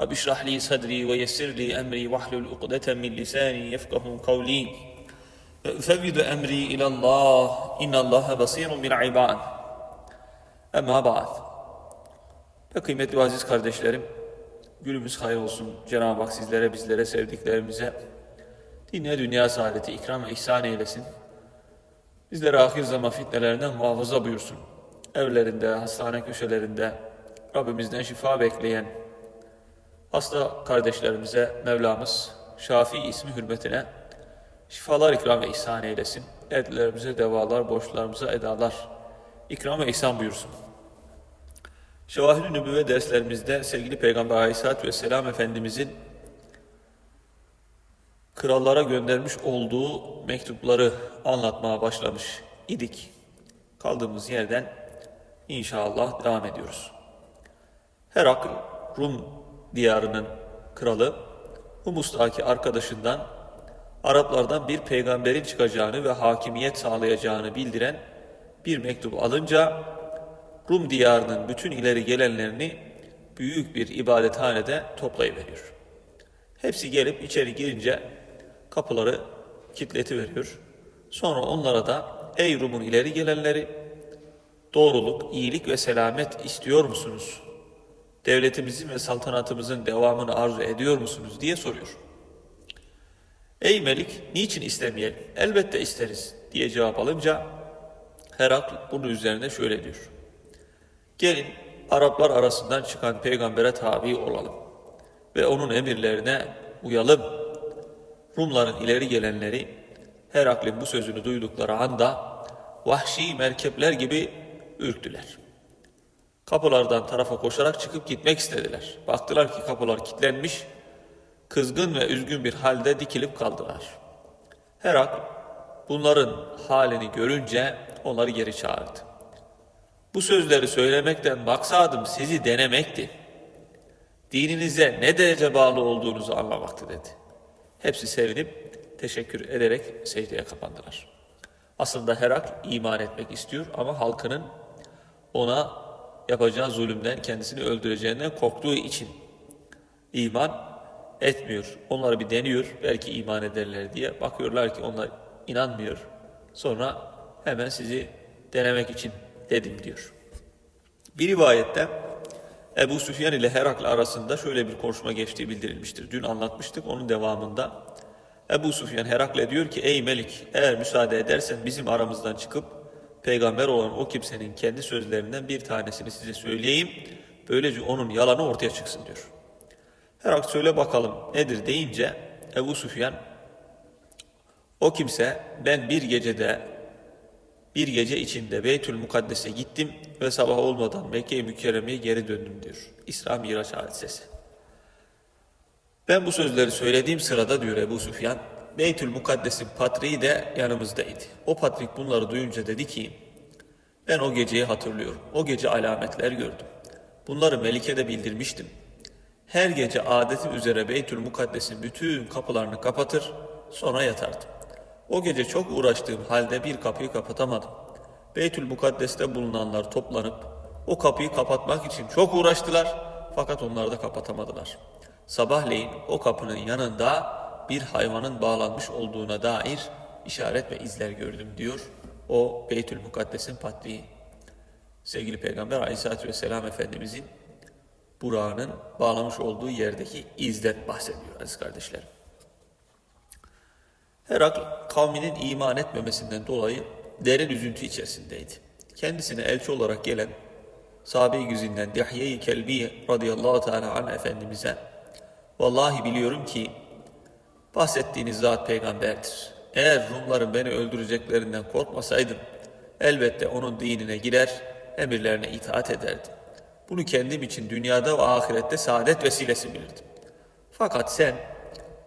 Rabbi işrah li sadri ve yessir li emri vahlul ukdeten min lisani yefkahu kavli. Ve üfevvidu emri ilallah. İnnallaha basirun bil ibad. Emma ba'd. Ve kıymetli aziz kardeşlerim, günümüz hayır olsun. Cenab-ı Hak sizlere, bizlere, sevdiklerimize dine dünya saadeti ikram ve ihsan eylesin. Bizleri ahir zaman fitnelerinden muhafaza buyursun. Evlerinde, hastane köşelerinde Rabbimizden şifa bekleyen, hasta kardeşlerimize Mevlamız Şafi ismi hürmetine şifalar ikram ve ihsan eylesin. Dertlerimize devalar, borçlarımıza edalar ikram ve ihsan buyursun. Şevahir-i Nübüvve derslerimizde sevgili Peygamber Aleyhisselatü Vesselam Efendimizin krallara göndermiş olduğu mektupları anlatmaya başlamış idik. Kaldığımız yerden inşallah devam ediyoruz. Herakl, Rum diyarının kralı, Humus'taki arkadaşından Araplardan bir peygamberin çıkacağını ve hakimiyet sağlayacağını bildiren bir mektup alınca Rum diyarının bütün ileri gelenlerini büyük bir ibadethanede toplayıveriyor. Hepsi gelip içeri girince kapıları kilitleti veriyor. Sonra onlara da ey Rum'un ileri gelenleri doğruluk, iyilik ve selamet istiyor musunuz? Devletimizin ve saltanatımızın devamını arzu ediyor musunuz diye soruyor. Ey Melik niçin istemeyelim? Elbette isteriz diye cevap alınca Herakl bunun üzerine şöyle diyor. Gelin Araplar arasından çıkan peygambere tabi olalım ve onun emirlerine uyalım. Rumların ileri gelenleri Herakl'in bu sözünü duydukları anda vahşi merkepler gibi ürktüler. Kapılardan tarafa koşarak çıkıp gitmek istediler. Baktılar ki kapılar kilitlenmiş, kızgın ve üzgün bir halde dikilip kaldılar. Herakl bunların halini görünce onları geri çağırdı. Bu sözleri söylemekten maksadım sizi denemekti. Dininize ne derece bağlı olduğunuzu anlamaktı dedi. Hepsi sevinip teşekkür ederek secdeye kapandılar. Aslında Herakl iman etmek istiyor ama halkının ona yapacağı zulümden kendisini öldüreceğinden korktuğu için iman etmiyor. Onları bir deniyor belki iman ederler diye. Bakıyorlar ki onlar inanmıyor. Sonra hemen sizi denemek için dedim diyor. Bir rivayette Ebu Süfyan ile Herakl arasında şöyle bir konuşma geçtiği bildirilmiştir. Dün anlatmıştık onun devamında. Ebu Süfyan Herakle diyor ki ey Melik eğer müsaade edersen bizim aramızdan çıkıp peygamber olan o kimsenin kendi sözlerinden bir tanesini size söyleyeyim. Böylece onun yalanı ortaya çıksın diyor. Herakl söyle bakalım nedir deyince Ebu Süfyan o kimse ben bir gecede bir gece içinde Beytül Mukaddes'e gittim ve sabah olmadan Mekke-i Mükerreme'ye geri döndüm diyor. İsra Miraç hadisesi. Ben bu sözleri söylediğim sırada diyor Ebu Süfyan, Beytül Mukaddes'in patriği de yanımızdaydı. O patrik bunları duyunca dedi ki, ben o geceyi hatırlıyorum. O gece alametler gördüm. Bunları Melike'de bildirmiştim. Her gece adetim üzere Beytül Mukaddes'in bütün kapılarını kapatır, sonra yatardım. O gece çok uğraştığım halde bir kapıyı kapatamadım. Beytül Mukaddes'te bulunanlar toplanıp o kapıyı kapatmak için çok uğraştılar fakat onlar da kapatamadılar. Sabahleyin o kapının yanında bir hayvanın bağlanmış olduğuna dair işaret ve izler gördüm diyor. O Beytül Mukaddes'in patriği. Sevgili Peygamber Aleyhisselatü Vesselam Efendimizin Burak'ın bağlamış olduğu yerdeki izden bahsediyor aziz kardeşlerim. Herakl kavminin iman etmemesinden dolayı derin üzüntü içerisindeydi. Kendisine elçi olarak gelen sahabe-i güzinden Dihye-i Kelbi radıyallahu teala anh Efendimiz'e Vallahi biliyorum ki bahsettiğiniz zat peygamberdir. Eğer Rumların beni öldüreceklerinden korkmasaydım elbette onun dinine girer, emirlerine itaat ederdim. Bunu kendim için dünyada ve ahirette saadet vesilesi bilirdim. Fakat sen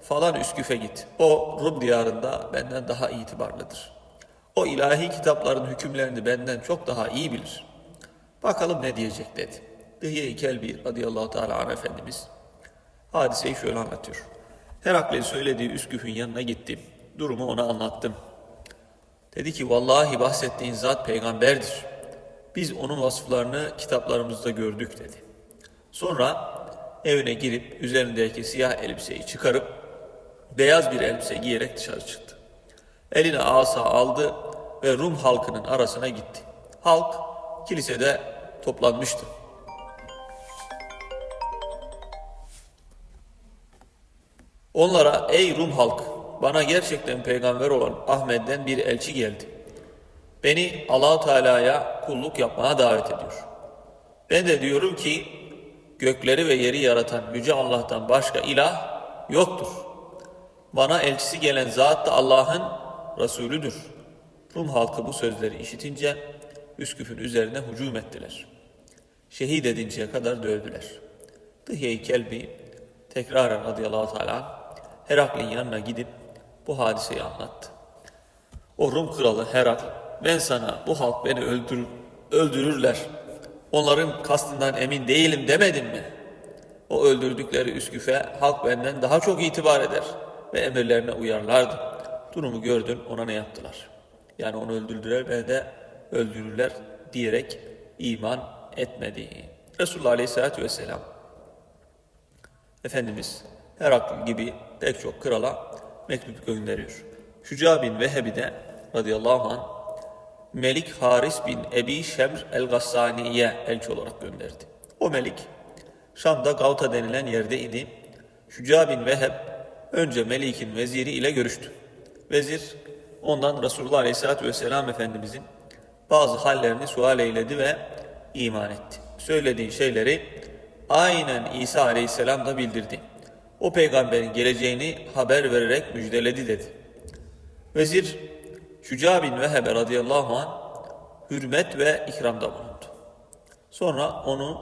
falan Üsküf'e git. O Rum diyarında benden daha itibarlıdır. O ilahi kitapların hükümlerini benden çok daha iyi bilir. Bakalım ne diyecek dedi. Dihiye-i Kelbi radıyallahu teala anh Efendimiz hadiseyi şöyle anlatıyor. Herakle'nin söylediği Üsküf'ün yanına gittim. Durumu ona anlattım. Dedi ki vallahi bahsettiğin zat peygamberdir. Biz onun vasıflarını kitaplarımızda gördük dedi. Sonra evine girip üzerindeki siyah elbiseyi çıkarıp beyaz bir elbise giyerek dışarı çıktı. Eline asa aldı ve Rum halkının arasına gitti. Halk kilisede toplanmıştı. Onlara ey Rum halk bana gerçekten peygamber olan Ahmet'ten bir elçi geldi. Beni allah Teala'ya kulluk yapmaya davet ediyor. Ben de diyorum ki gökleri ve yeri yaratan Yüce Allah'tan başka ilah yoktur. Bana elçisi gelen zat da Allah'ın Resulüdür. Rum halkı bu sözleri işitince Üsküp'ün üzerine hücum ettiler. Şehit edinceye kadar dövdüler. Dıhiye-i Kelbi tekraren radıyallahu teala Herakl'in yanına gidip bu hadiseyi anlattı. O Rum kralı Herakl, ben sana bu halk beni öldürür, öldürürler. Onların kastından emin değilim demedim mi? O öldürdükleri Üsküf'e halk benden daha çok itibar eder ve emirlerine uyarlardı. Durumu gördün ona ne yaptılar? Yani onu öldürdüler ve de öldürürler diyerek iman etmedi. Resulullah Aleyhisselatü Vesselam Efendimiz Herakl gibi pek çok krala mektup gönderiyor. Şuca bin Vehebi de radıyallahu anh Melik Haris bin Ebi Şemr el-Gassani'ye elçi olarak gönderdi. O melik Şam'da Gavta denilen yerde idi. Şuca bin Veheb önce Melik'in veziri ile görüştü. Vezir ondan Resulullah Aleyhisselatü Vesselam Efendimizin bazı hallerini sual eyledi ve iman etti. Söylediği şeyleri aynen İsa Aleyhisselam da bildirdi. O peygamberin geleceğini haber vererek müjdeledi dedi. Vezir Şuca bin Vehebe radıyallahu anh hürmet ve ikramda bulundu. Sonra onu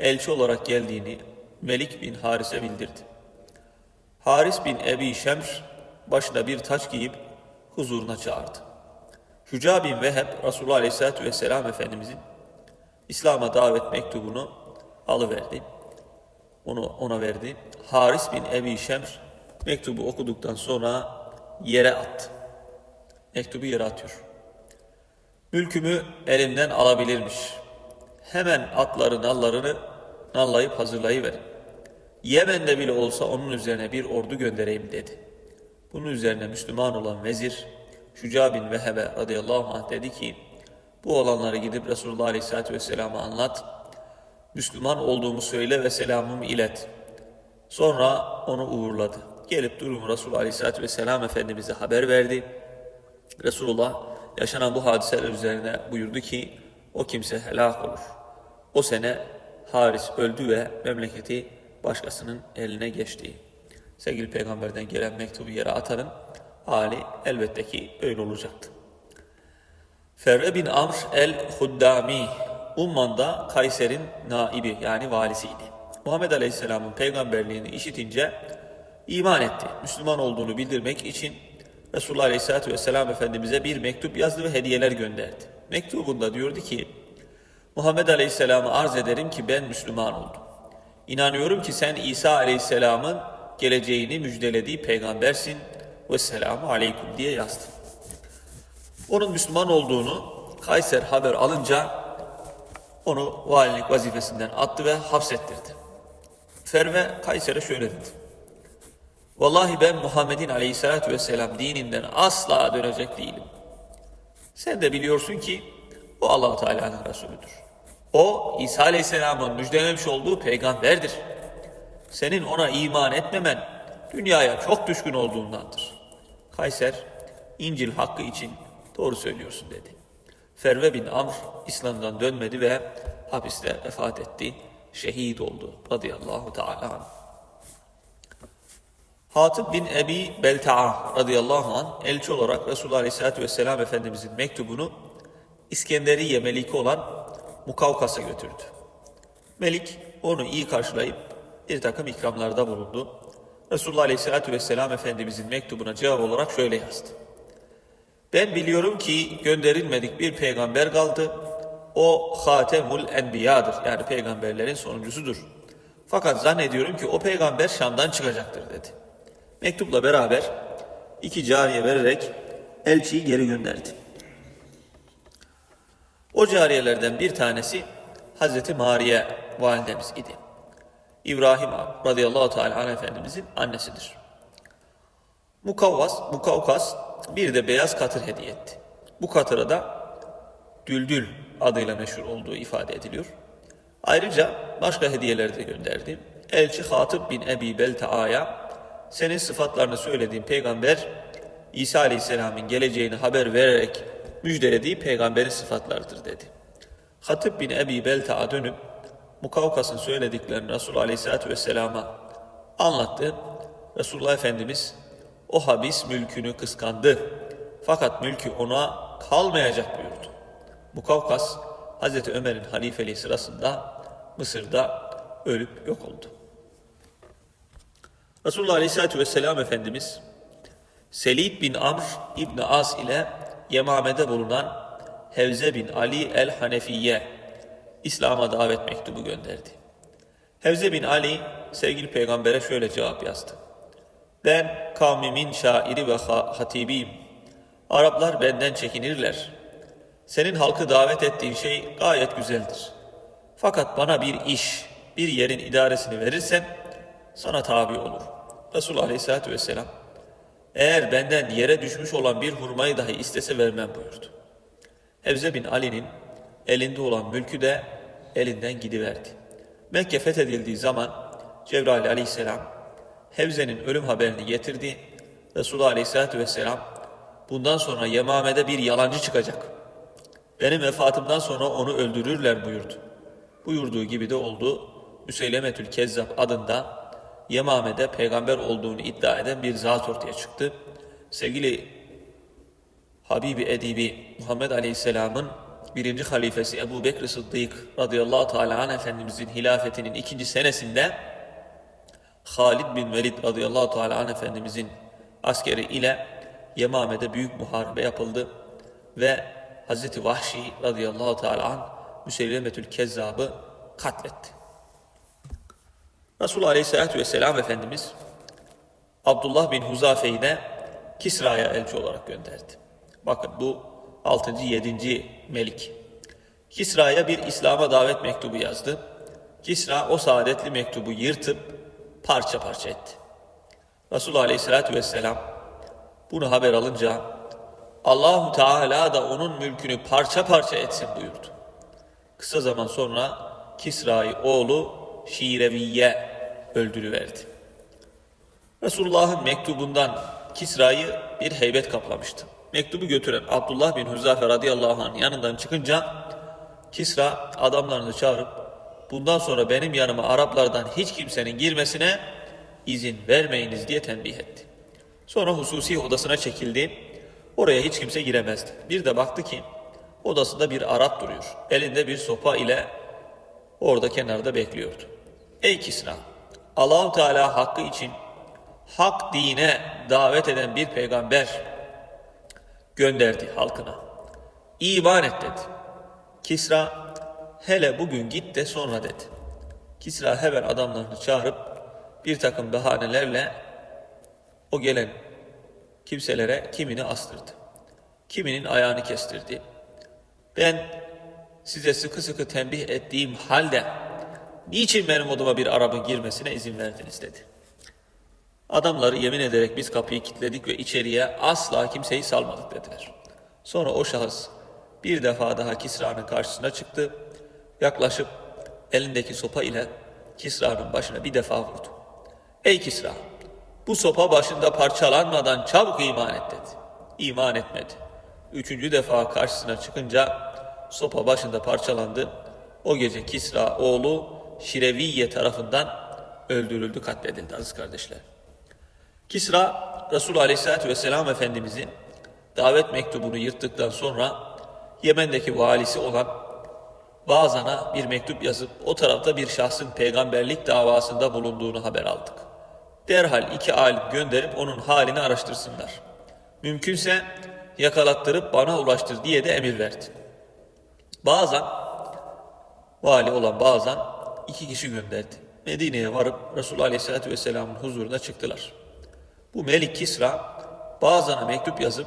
elçi olarak geldiğini Melik bin Haris'e bildirdi. Haris bin Ebi Şemr başına bir taç giyip huzuruna çağırdı. Şuca bin Veheb Resulullah Aleyhisselatü Vesselam Efendimizin İslam'a davet mektubunu alıverdi. Onu ona verdi. Haris bin Ebi Şemr mektubu okuduktan sonra yere attı. Mektubu yere atıyor. Mülkümü elimden alabilirmiş. Hemen atları nallarını nallayıp hazırlayıverin. Yemen'de bile olsa onun üzerine bir ordu göndereyim dedi. Bunun üzerine Müslüman olan vezir Şuca bin Vehebe radıyallahu anh dedi ki bu olanları gidip Resulullah aleyhissalatü vesselam'a anlat. Müslüman olduğumu söyle ve selamımı ilet. Sonra onu uğurladı. Gelip durumu Resulullah aleyhissalatü vesselam Efendimiz'e haber verdi. Resulullah yaşanan bu hadiseler üzerine buyurdu ki o kimse helak olur. O sene Haris öldü ve memleketi başkasının eline geçti. Sevgili peygamberden gelen mektubu yere atanın hali elbette ki öyle olacaktı. Ferre bin Amr el-Huddami Umman'da Kayser'in naibi yani valisiydi. Muhammed Aleyhisselam'ın peygamberliğini işitince iman etti. Müslüman olduğunu bildirmek için Resulullah Aleyhisselatü Vesselam Efendimiz'e bir mektup yazdı ve hediyeler gönderdi. Mektubunda diyordu ki Muhammed Aleyhisselam'a arz ederim ki ben Müslüman oldum. İnanıyorum ki sen İsa Aleyhisselam'ın geleceğini müjdelediği peygambersin ve selamu aleyküm diye yazdı. Onun Müslüman olduğunu Kayser haber alınca onu valilik vazifesinden attı ve hapsettirdi. Ferve Kayser'e şöyle dedi. Vallahi ben Muhammed'in aleyhissalatü vesselam dininden asla dönecek değilim. Sen de biliyorsun ki o allah Teala'nın Resulüdür. O İsa aleyhisselamın müjdelemiş olduğu peygamberdir. Senin ona iman etmemen dünyaya çok düşkün olduğundandır. Kayser İncil hakkı için doğru söylüyorsun dedi. Ferve bin Amr İslam'dan dönmedi ve hapiste vefat etti. Şehit oldu radıyallahu teala anh. Hatip bin Ebi Belta'a radıyallahu anh elçi olarak Resulullah Aleyhisselatü Vesselam Efendimizin mektubunu İskenderiye Meliki olan Mukavkas'a götürdü. Melik onu iyi karşılayıp bir takım ikramlarda bulundu. Resulullah Aleyhisselatü Vesselam Efendimizin mektubuna cevap olarak şöyle yazdı. Ben biliyorum ki gönderilmedik bir peygamber kaldı. O Hatemul Enbiya'dır. Yani peygamberlerin sonuncusudur. Fakat zannediyorum ki o peygamber Şam'dan çıkacaktır dedi. Mektupla beraber iki cariye vererek elçiyi geri gönderdi. O cariyelerden bir tanesi Hazreti Mariye validemiz idi. İbrahim radıyallahu teala efendimizin annesidir. Mukavvas, Mukavkas bir de beyaz katır hediye etti. Bu katıra da Düldül adıyla meşhur olduğu ifade ediliyor. Ayrıca başka hediyeler de gönderdi. Elçi Hatip bin Ebi Belta'ya senin sıfatlarını söylediğin peygamber İsa Aleyhisselam'ın geleceğini haber vererek müjdelediği peygamberin sıfatlarıdır dedi. Hatip bin Ebi Belta'a dönüp Mukavkas'ın söylediklerini Resulullah Aleyhisselatü Vesselam'a anlattı. Resulullah Efendimiz o habis mülkünü kıskandı. Fakat mülkü ona kalmayacak buyurdu. Mukavkas Hazreti Ömer'in halifeliği sırasında Mısır'da ölüp yok oldu. Resulullah Aleyhisselatü Vesselam Efendimiz Selid bin Amr İbni As ile Yemame'de bulunan Hevze bin Ali el-Hanefiye İslam'a davet mektubu gönderdi. Hevze bin Ali sevgili peygambere şöyle cevap yazdı. Ben kavmimin şairi ve ha- hatibiyim. Araplar benden çekinirler. Senin halkı davet ettiğin şey gayet güzeldir. Fakat bana bir iş, bir yerin idaresini verirsen sana tabi olur. Resulullah Aleyhisselatü Vesselam eğer benden yere düşmüş olan bir hurmayı dahi istese vermem buyurdu. Hevze bin Ali'nin elinde olan mülkü de elinden gidiverdi. Mekke fethedildiği zaman Cebrail aleyhisselam Hevze'nin ölüm haberini getirdi. Resulullah aleyhisselatü vesselam bundan sonra Yemame'de bir yalancı çıkacak. Benim vefatımdan sonra onu öldürürler buyurdu. Buyurduğu gibi de oldu. Müseylemetül Kezzab adında Yemame'de peygamber olduğunu iddia eden bir zat ortaya çıktı. Sevgili Habibi Edibi Muhammed Aleyhisselam'ın birinci halifesi Ebu Bekir Sıddık radıyallahu teala anh Efendimizin hilafetinin ikinci senesinde Halid bin Velid radıyallahu teala anh Efendimizin askeri ile Yemame'de büyük muharebe yapıldı ve Hazreti Vahşi radıyallahu teala anh Müseylemetül Kezzab'ı katletti. Resulullah Aleyhisselatü Vesselam Efendimiz Abdullah bin Huzafe'yi de Kisra'ya elçi olarak gönderdi. Bakın bu 6. 7. Melik. Kisra'ya bir İslam'a davet mektubu yazdı. Kisra o saadetli mektubu yırtıp parça parça etti. Resulullah Aleyhisselatü Vesselam bunu haber alınca Allahu Teala da onun mülkünü parça parça etsin buyurdu. Kısa zaman sonra Kisra'yı oğlu Şireviye öldürüverdi. Resulullah'ın mektubundan Kisra'yı bir heybet kaplamıştı. Mektubu götüren Abdullah bin Hüzafe radıyallahu anh yanından çıkınca Kisra adamlarını çağırıp bundan sonra benim yanıma Araplardan hiç kimsenin girmesine izin vermeyiniz diye tembih etti. Sonra hususi odasına çekildi. Oraya hiç kimse giremezdi. Bir de baktı ki odasında bir Arap duruyor. Elinde bir sopa ile orada kenarda bekliyordu. Ey Kisra! Allahu Teala hakkı için hak dine davet eden bir peygamber gönderdi halkına. İman et dedi. Kisra hele bugün git de sonra dedi. Kisra hemen adamlarını çağırıp bir takım bahanelerle o gelen kimselere kimini astırdı. Kiminin ayağını kestirdi. Ben size sıkı sıkı tembih ettiğim halde niçin benim odama bir Arap'ın girmesine izin verdiniz dedi. Adamları yemin ederek biz kapıyı kilitledik ve içeriye asla kimseyi salmadık dediler. Sonra o şahıs bir defa daha Kisra'nın karşısına çıktı. Yaklaşıp elindeki sopa ile Kisra'nın başına bir defa vurdu. Ey Kisra! Bu sopa başında parçalanmadan çabuk iman et dedi. İman etmedi. Üçüncü defa karşısına çıkınca sopa başında parçalandı. O gece Kisra oğlu Şireviye tarafından öldürüldü, katledildi aziz kardeşler. Kisra, Resulullah Aleyhisselatü Vesselam Efendimizin davet mektubunu yırttıktan sonra Yemen'deki valisi olan Bazan'a bir mektup yazıp o tarafta bir şahsın peygamberlik davasında bulunduğunu haber aldık. derhal iki alim gönderip onun halini araştırsınlar. Mümkünse yakalattırıp bana ulaştır diye de emir verdi. Bazen vali olan bazen iki kişi gönderdi. Medine'ye varıp Resulullah Aleyhisselatü Vesselam'ın huzuruna çıktılar. Bu Melik Kisra bazana mektup yazıp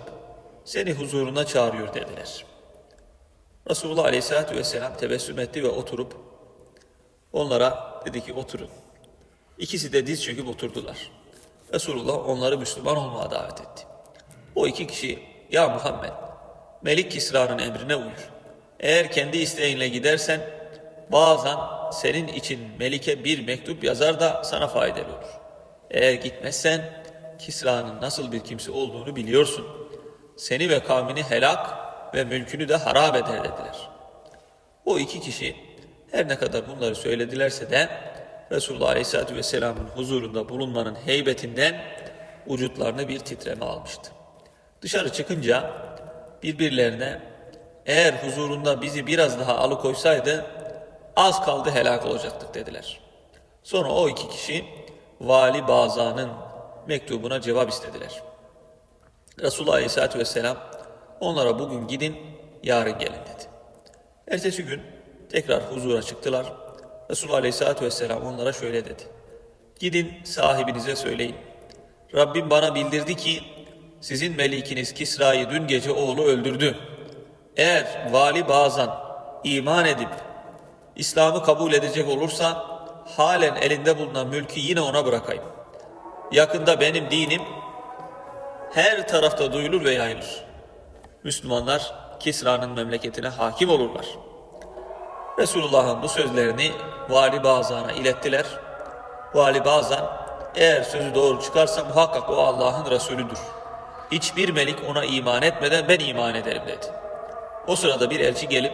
seni huzuruna çağırıyor dediler. Resulullah Aleyhisselatü Vesselam tebessüm etti ve oturup onlara dedi ki oturun. İkisi de diz çöküp oturdular. Resulullah onları Müslüman olmaya davet etti. O iki kişi ya Muhammed Melik Kisra'nın emrine uyur. Eğer kendi isteğinle gidersen bazen senin için Melik'e bir mektup yazar da sana faydalı olur. Eğer gitmezsen Kisra'nın nasıl bir kimse olduğunu biliyorsun. Seni ve kavmini helak ve mülkünü de harap eder dediler. O iki kişi her ne kadar bunları söyledilerse de Resulullah Aleyhisselatü Vesselam'ın huzurunda bulunmanın heybetinden vücutlarına bir titreme almıştı. Dışarı çıkınca birbirlerine eğer huzurunda bizi biraz daha alıkoysaydı az kaldı helak olacaktık dediler. Sonra o iki kişi Vali Bazan'ın mektubuna cevap istediler. Resulullah Aleyhisselatü Vesselam onlara bugün gidin yarın gelin dedi. Ertesi gün tekrar huzura çıktılar. Resulullah Aleyhisselatü Vesselam onlara şöyle dedi. Gidin sahibinize söyleyin. Rabbim bana bildirdi ki sizin melikiniz Kisra'yı dün gece oğlu öldürdü. Eğer vali bazan iman edip İslam'ı kabul edecek olursa halen elinde bulunan mülkü yine ona bırakayım. Yakında benim dinim her tarafta duyulur ve yayılır. Müslümanlar Kisra'nın memleketine hakim olurlar. Resulullah'ın bu sözlerini Vali Bazan'a ilettiler. Vali Bazan eğer sözü doğru çıkarsa muhakkak o Allah'ın Resulüdür. Hiçbir melik ona iman etmeden ben iman ederim dedi. O sırada bir elçi gelip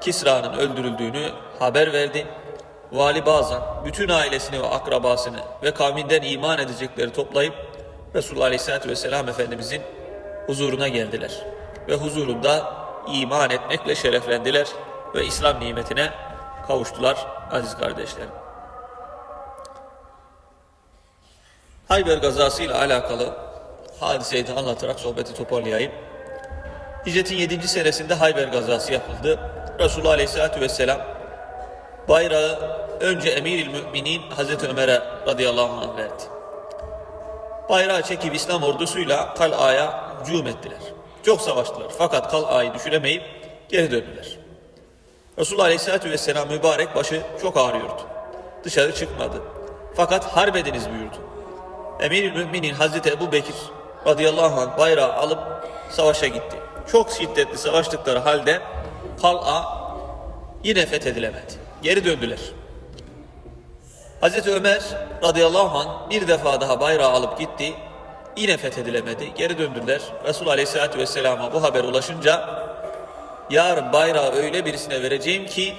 Kisra'nın öldürüldüğünü haber verdi. Vali Bazan bütün ailesini ve akrabasını ve kavminden iman edecekleri toplayıp Resulullah Aleyhisselatü Vesselam Efendimizin huzuruna geldiler. Ve huzurunda iman etmekle şereflendiler ve İslam nimetine kavuştular aziz kardeşlerim. Hayber gazası ile alakalı hadiseyi de anlatarak sohbeti toparlayayım. Hicretin 7. senesinde Hayber gazası yapıldı. Resulullah Aleyhisselatü Vesselam bayrağı önce Emir-i Müminin Hazreti Ömer'e radıyallahu anh verdi. Bayrağı çekip İslam ordusuyla kalaya hücum ettiler. Çok savaştılar fakat kalayı düşüremeyip geri döndüler. Resulullah Aleyhisselatü Vesselam mübarek başı çok ağrıyordu. Dışarı çıkmadı. Fakat harbediniz buyurdu. Emir-i Müminin Hazreti Ebu Bekir radıyallahu anh bayrağı alıp savaşa gitti. Çok şiddetli savaştıkları halde kal'a yine fethedilemedi. Geri döndüler. Hazreti Ömer radıyallahu anh bir defa daha bayrağı alıp gitti. Yine fethedilemedi. Geri döndüler. Resulullah aleyhissalatü vesselama bu haber ulaşınca yarın bayrağı öyle birisine vereceğim ki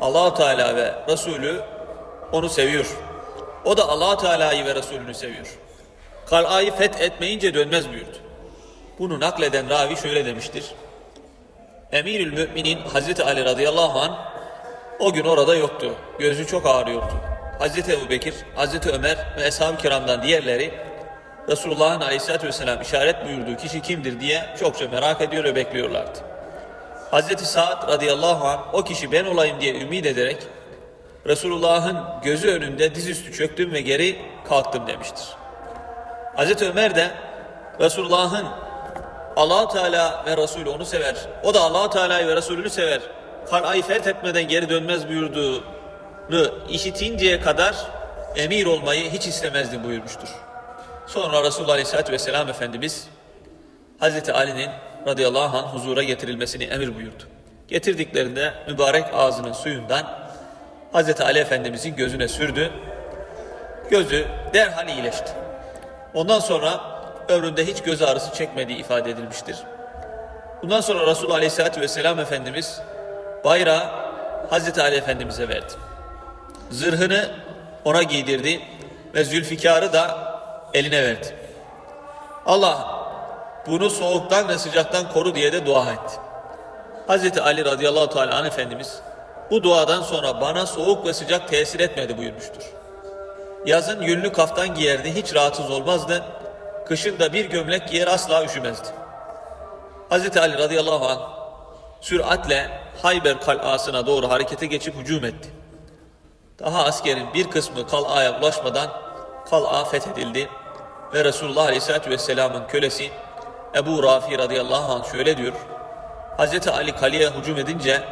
Allahu Teala ve Resulü onu seviyor. O da Allahu Teala'yı ve Resulünü seviyor. Kal'ayı fethetmeyince dönmez buyurdu. Bunu nakleden ravi şöyle demiştir. Emirül Müminin Hazreti Ali radıyallahu an o gün orada yoktu. Gözü çok ağrıyordu. Hazreti Ebu Bekir, Hazreti Ömer ve Eshab-ı Kiram'dan diğerleri Resulullah'ın aleyhissalatü vesselam işaret buyurduğu kişi kimdir diye çokça merak ediyor ve bekliyorlardı. Hazreti Sa'd radıyallahu an o kişi ben olayım diye ümit ederek Resulullah'ın gözü önünde dizüstü çöktüm ve geri kalktım demiştir. Hazreti Ömer de Resulullah'ın allah Teala ve Resulü onu sever. O da allah Teala'yı ve Resulünü sever. Karayı fethetmeden geri dönmez buyurduğunu işitinceye kadar emir olmayı hiç istemezdi buyurmuştur. Sonra Resulullah Aleyhisselatü Vesselam Efendimiz Hazreti Ali'nin radıyallahu anh huzura getirilmesini emir buyurdu. Getirdiklerinde mübarek ağzının suyundan Hazreti Ali Efendimizin gözüne sürdü. Gözü derhal iyileşti. Ondan sonra ömründe hiç göz ağrısı çekmediği ifade edilmiştir. Bundan sonra Resulullah Aleyhisselatü Vesselam Efendimiz bayrağı Hazreti Ali Efendimiz'e verdi. Zırhını ona giydirdi ve Zülfikar'ı da eline verdi. Allah bunu soğuktan ve sıcaktan koru diye de dua etti. Hazreti Ali radıyallahu teala Efendimiz bu duadan sonra bana soğuk ve sıcak tesir etmedi buyurmuştur. Yazın yünlü kaftan giyerdi, hiç rahatsız olmazdı. Kışın da bir gömlek giyer asla üşümezdi. Hz. Ali radıyallahu anh süratle Hayber kal'asına doğru harekete geçip hücum etti. Daha askerin bir kısmı kal'aya ulaşmadan kal'a fethedildi ve Resulullah aleyhissalatü vesselamın kölesi Ebu Rafi radıyallahu anh şöyle diyor. Hz. Ali kaleye hücum edince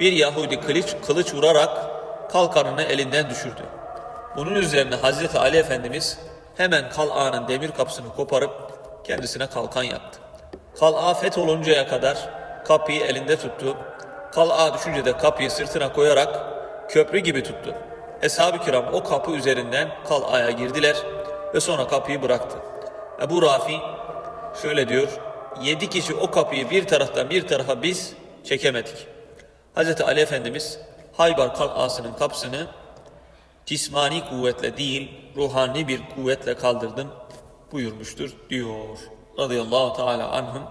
bir Yahudi kılıç, kılıç vurarak kalkanını elinden düşürdü. Bunun üzerine Hz. Ali Efendimiz hemen kal'anın demir kapısını koparıp kendisine kalkan yaptı. Kal'a fetholuncaya kadar kapıyı elinde tuttu. Kal'a düşünce de kapıyı sırtına koyarak köprü gibi tuttu. Eshab-ı kiram o kapı üzerinden kal'aya girdiler ve sonra kapıyı bıraktı. Ebu Rafi şöyle diyor, yedi kişi o kapıyı bir taraftan bir tarafa biz çekemedik. Hz. Ali Efendimiz Haybar kal'asının kapısını cismani kuvvetle değil, ruhani bir kuvvetle kaldırdım buyurmuştur diyor. Radıyallahu teala anhum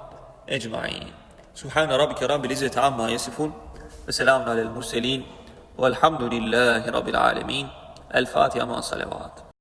ecmain. Subhane rabbike rabbil izzeti amma yasifun ve selamun alel murselin velhamdülillahi rabbil alemin. El Fatiha ma salavat.